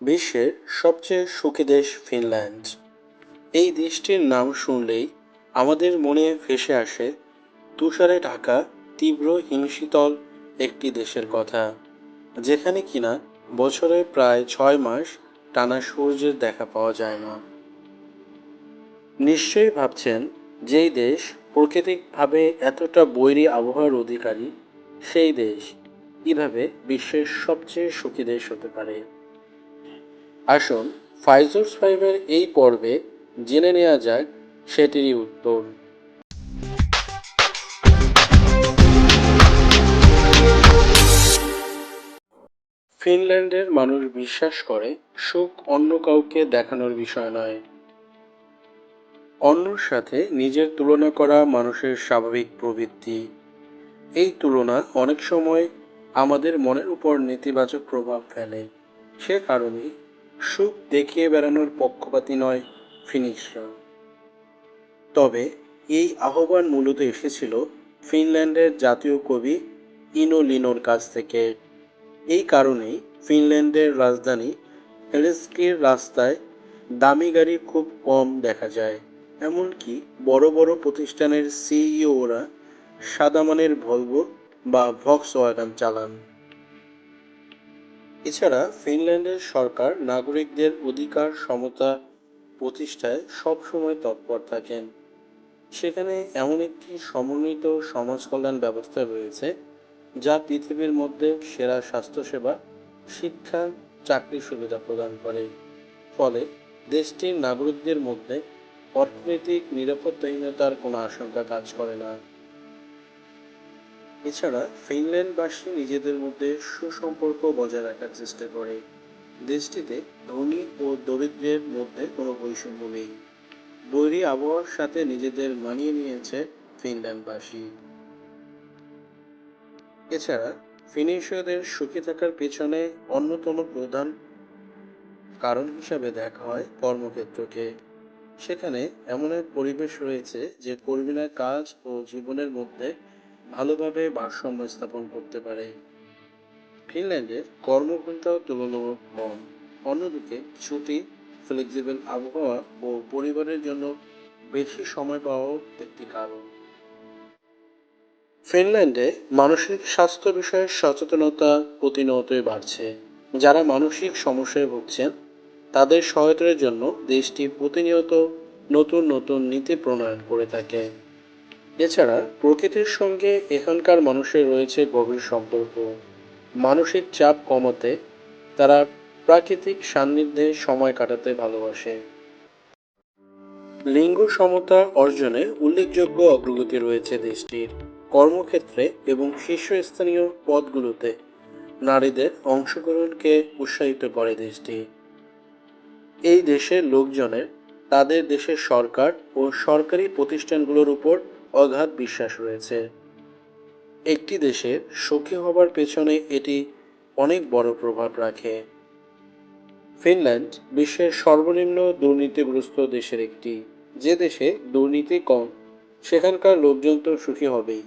বিশ্বের সবচেয়ে সুখী দেশ ফিনল্যান্ড। এই দেশটির নাম শুনলেই আমাদের মনে ভেসে আসে তুষারে ঢাকা তীব্র হিমশীতল একটি দেশের কথা, যেখানে কিনা বছরে প্রায় ছয় মাস টানা সূর্যের দেখা পাওয়া যায় না। নিশ্চয়ই ভাবছেন যেই দেশ প্রাকৃতিকভাবে এতটা বৈরী আবহাওয়ার অধিকারী, সেই দেশ কীভাবে বিশ্বের সবচেয়ে সুখী দেশ হতে পারে। আসুন ফাইজোর্স ফাইভের এই পর্বে জেনে নেওয়া যাক সেটিরই উত্তর। ফিনল্যান্ডের মানুষ বিশ্বাস করে, সুখ অন্য কাউকে দেখানোর বিষয় নয়। অন্যর সাথে নিজের তুলনা করা মানুষের স্বাভাবিক প্রবৃত্তি। এই তুলনা অনেক সময় আমাদের মনের উপর নেতিবাচক প্রভাব ফেলে। সে কারণে সুখ দেখিয়ে বেড়ানোর পক্ষপাতী নয় ফিনিশরা। তবে এই আহ্বান মূলত এসেছিল ফিনল্যান্ডের জাতীয় কবি ইনো লিনোর কাছ থেকে। এই কারণেই ফিনল্যান্ডের রাজধানী হেলস্কির রাস্তায় দামি গাড়ি খুব কম দেখা যায়। এমনকি বড় বড় প্রতিষ্ঠানের সিইওরা সাদামানের ভলভো বা ভক্স ওয়াগন চালান। এছাড়া ফিনল্যান্ডের সরকার নাগরিকদের অধিকার সমতা প্রতিষ্ঠায় সবসময় তৎপর থাকেন। সেখানে এমন একটি সমন্বিত সমাজ কল্যাণ ব্যবস্থা রয়েছে, যা পৃথিবীর মধ্যে সেরা স্বাস্থ্যসেবা, শিক্ষা, চাকরির সুবিধা প্রদান করে। ফলে দেশটির নাগরিকদের মধ্যে অর্থনৈতিক নিরাপত্তাহীনতার কোনো আশঙ্কা কাজ করে না। এছাড়া ফিনল্যান্ডবাসী নিজেদের মধ্যে সুসম্পর্ক বজায় রাখার চেষ্টা করে। দেশটিতে ধনী ও দরিদ্রের মধ্যে কোনো বৈষম্য নেই। বৈরী আবহাওয়ার সাথে নিজেদের মানিয়ে নিয়েছে ফিনল্যান্ডবাসী। এছাড়া ফিনিশীয়দের সুখী থাকার পেছনে অন্যতম প্রধান কারণ হিসাবে দেখা হয় কর্মক্ষেত্রকে। সেখানে এমন এক পরিবেশ রয়েছে যে কর্মীরা কাজ ও জীবনের মধ্যে ভালোভাবে ভারসাম্য স্থাপন করতে পারে। ফিনল্যান্ডে কর্মঘণ্টাও তুলনামূলক কম অন্যদিকে ছুটি, ফ্লেক্সিবল আবহাওয়া ও পরিবারের জন্য বেশি সময় পাওয়াও একটি কারণ। ফিনল্যান্ডে মানসিক স্বাস্থ্য বিষয়ে সচেতনতা প্রতিনিয়তই বাড়ছে। যারা মানসিক সমস্যায় ভুগছেন, তাদের সহায়তার জন্য দেশটি প্রতিনিয়ত নতুন নতুন নীতি প্রণয়ন করে থাকে। এছাড়া প্রকৃতির সঙ্গে এখানকার মানুষের রয়েছে গভীর সম্পর্ক। মানসিক চাপ কমাতে তারা প্রাকৃতিক সান্নিধ্যে সময় কাটাতে ভালোবাসে। লিঙ্গ সমতা অর্জনে উল্লেখযোগ্য অগ্রগতি রয়েছে দেশটির কর্মক্ষেত্রে এবং শীর্ষস্থানীয় পদগুলোতে নারীদের অংশগ্রহণকে উৎসাহিত করে দেশটি। এই দেশের লোকজনের তাদের দেশের সরকার ও সরকারি প্রতিষ্ঠানগুলোর উপর অগাধ বিশ্বাস রয়েছে। একটি দেশে সুখী হবার পেছনে এটি অনেক বড় প্রভাব রাখে। ফিনল্যান্ড বিশ্বের সর্বনিম্ন দুর্নীতিগ্রস্ত দেশের একটি। যে দেশে দুর্নীতি কম, সেখানকার লোকজন তো সুখী হবেই।